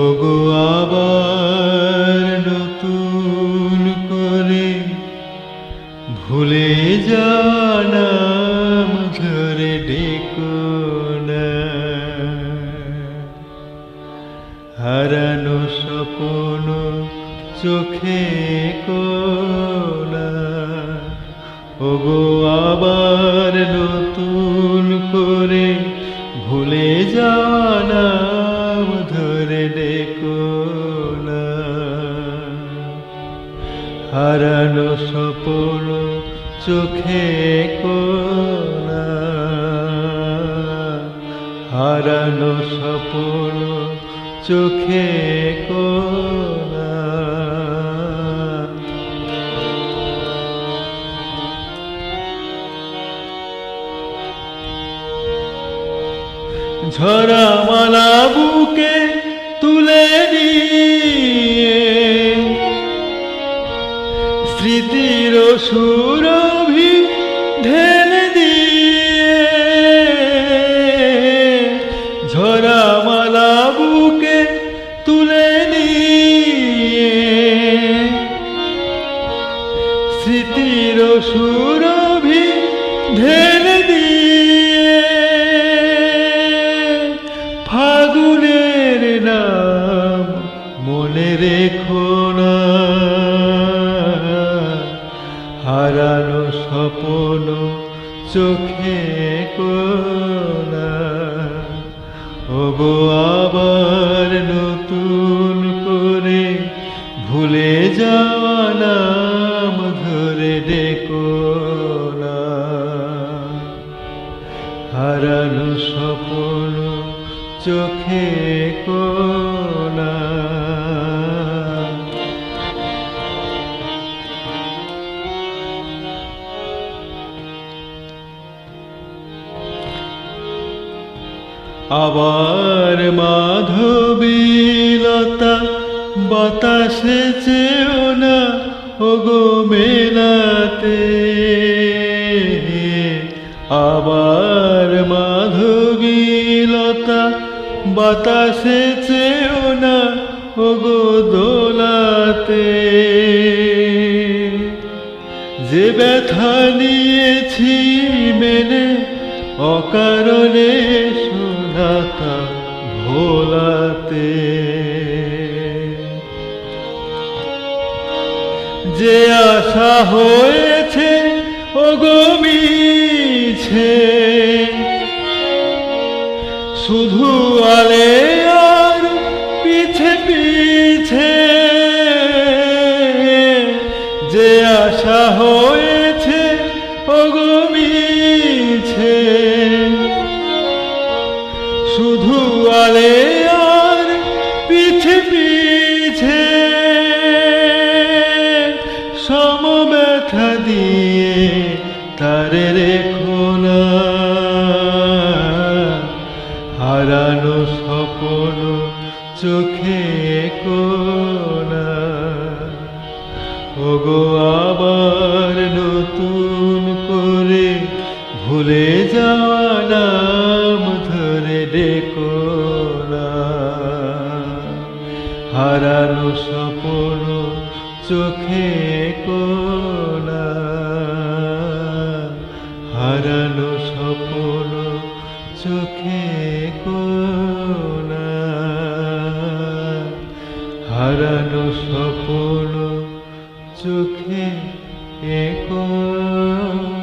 ওগো আবার নতুন করে ভুলে জানাম ধরে ডেকো না। হারানো স্বপ্ন চোখে কোনা। ওগো আবার নতুন করে ভুলে জানাম ধরে হারানো স্বপ্ন চোখে কোনা হারানো স্বপ্ন চোখে কোনা ঝরা মালা বুকে তুলে নিয়ে। স্মৃতির সুরভি দিয়ে। ঝরা মালা বুকে স্মৃতির সুরভি ঢেলে চোখে কোনা আবার নতুন করে ভুলে যাওয়া নাম ধরে ডেকো না। হারানো স্বপ্ন চোখে কোনা আবার মাধবীলতা বাতাসে চেও না, ওগো মেলাতে। আবার মাধবীলতা বাতাসে চেও না, ওগো দোলাতে। যে ব্যথা নিয়েছি মেনে অকারণে শোনাতা ভোলাতে। যে আশা হয়েছে ও গমিছে শুধু ওগো, আবার নতুন করে ভুলে যাওয়া নাম ধরে ডেকো হারানো স্বপ্ন চোখে কোনা হারানো স্বপ্ন চোখে কোনা হারানো স্বপ্ন চোখে কোনা